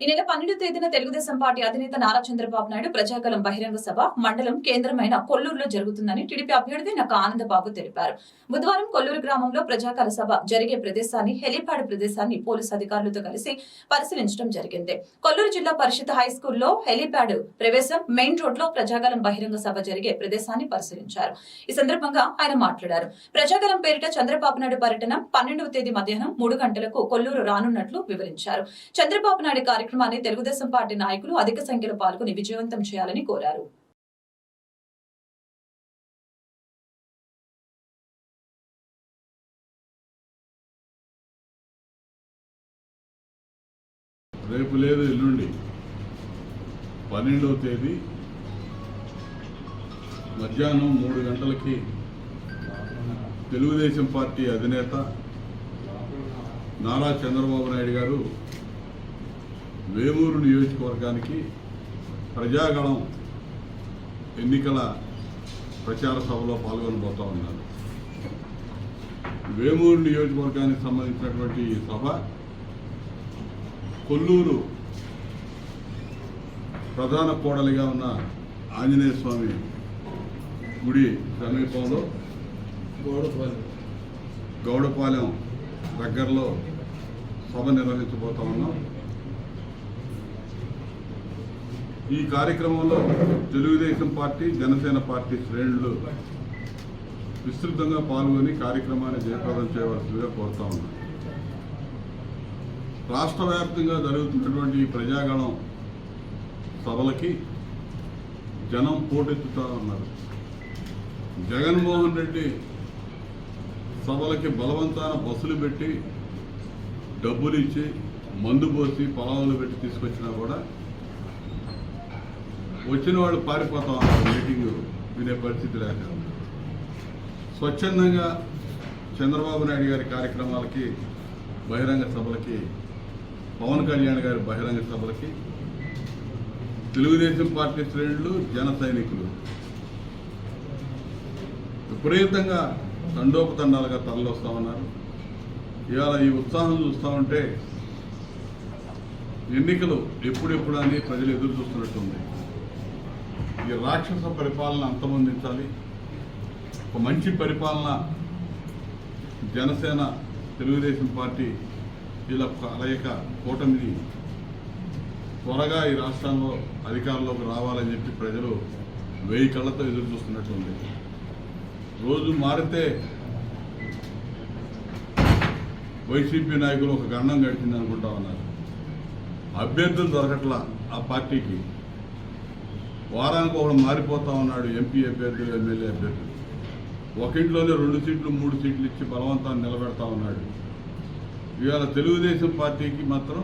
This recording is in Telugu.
ఈ నెల పన్నెండు తేదీన తెలుగుదేశం పార్టీ అధినేత నారా చంద్రబాబు నాయుడు ప్రజాకలం బహిరంగ సభ మండలం కేంద్రమైన కొల్లూరులో జరుగుతుందని టీడీపీ అభ్యర్థి నక్క ఆనందబాబు తెలిపారు. బుధవారం కొల్లూరు గ్రామంలో ప్రజాకల సభ జరిగే ప్రదేశాన్ని హెలిప్యాడ్ ప్రదేశాన్ని పోలీసు అధికారులతో కలిసి పరిశీలించడం జరిగింది. కొల్లూరు జిల్లా పరిషత్ హై స్కూల్లో హెలిప్యాడ్ ప్రవేశం మెయిన్ రోడ్లో ప్రజాకలం బహిరంగ సభ జరిగే ప్రదేశాన్ని పరిశీలించారు. ఈ సందర్భంగా ఆయన మాట్లాడారు. ప్రజాకలం పేరిట చంద్రబాబు నాయుడు పర్యటన పన్నెండవ తేదీ మధ్యాహ్నం మూడు గంటలకు కొల్లూరు రానున్నట్లు వివరించారు. చంద్రబాబు నాయుడు కార్యక్రమం కార్యక్రమాన్ని తెలుగుదేశం పార్టీ నాయకులు అధిక సంఖ్యలో పాల్గొని విజయవంతం చేయాలని కోరారు. రేపు లేదు ఎల్లుండి. పన్నెండవ తేదీ మధ్యాహ్నం మూడు గంటలకి తెలుగుదేశం పార్టీ అధినేత నారా చంద్రబాబు నాయుడు గారు వేమూరు నియోజకవర్గానికి ప్రజాగణం ఎన్నికల ప్రచార సభలో పాల్గొనబోతా ఉన్నారు. వేమూరు నియోజకవర్గానికి సంబంధించినటువంటి ఈ సభ కొల్లూరు ప్రధాన కోడలిగా ఉన్న ఆంజనేయ స్వామి గుడి సమీపంలో గౌడపాలెం దగ్గరలో సభ నిర్వహించబోతా ఉన్నాం. ఈ కార్యక్రమంలో తెలుగుదేశం పార్టీ జనసేన పార్టీ శ్రేణులు విస్తృతంగా పాల్గొని కార్యక్రమాన్ని జయప్రదం చేయవలసిందిగా కోరుతా ఉన్నాం. రాష్ట్ర వ్యాప్తంగా జరుగుతున్నటువంటి ఈ ప్రజాగణం సభలకి జనం పోటెత్తుతా ఉన్నారు. జగన్మోహన్ రెడ్డి సభలకి బలవంతాన బస్సులు పెట్టి డబ్బులు ఇచ్చి మందు పోసి పొలాలు పెట్టి తీసుకొచ్చినా కూడా వచ్చిన వాళ్ళు పారిపోతాం మీటింగ్ వినే పరిస్థితి లేక. స్వచ్ఛందంగా చంద్రబాబు నాయుడు గారి కార్యక్రమాలకి బహిరంగ సభలకి పవన్ కళ్యాణ్ గారి బహిరంగ సభలకి తెలుగుదేశం పార్టీ శ్రేణులు జన సైనికులు. విపరీతంగా తండోపతండాలుగా తరలివస్తా ఉన్నారు. ఇవాళ ఈ ఉత్సాహం చూస్తూ ఉంటే ఎన్నికలు ఎప్పుడెప్పుడు అని ప్రజలు ఎదురు చూస్తున్నట్టుంది. ఈ రాక్షస పరిపాలన అంతమొందించాలి. ఒక మంచి పరిపాలన జనసేన తెలుగుదేశం పార్టీ ఇలా కలయిక కూటమిది త్వరగా ఈ రాష్ట్రంలో అధికారంలోకి రావాలని చెప్పి ప్రజలు వెయ్యి కళ్ళతో ఎదురు చూస్తున్నట్లుంది. రోజు మారితే వైసీపీ నాయకులు ఒక గండం గడిచింది అనుకుంటా ఉన్నారు. అభ్యర్థులు దొరకట్లా ఆ పార్టీకి. వారానికి ఒకడు మారిపోతా ఉన్నాడు ఎంపీ అభ్యర్థులు ఎమ్మెల్యే అభ్యర్థులు. ఒకంట్లోనే రెండు సీట్లు మూడు సీట్లు ఇచ్చి బలవంతాన్ని నిలబెడతా ఉన్నాడు. ఇవాళ తెలుగుదేశం పార్టీకి మాత్రం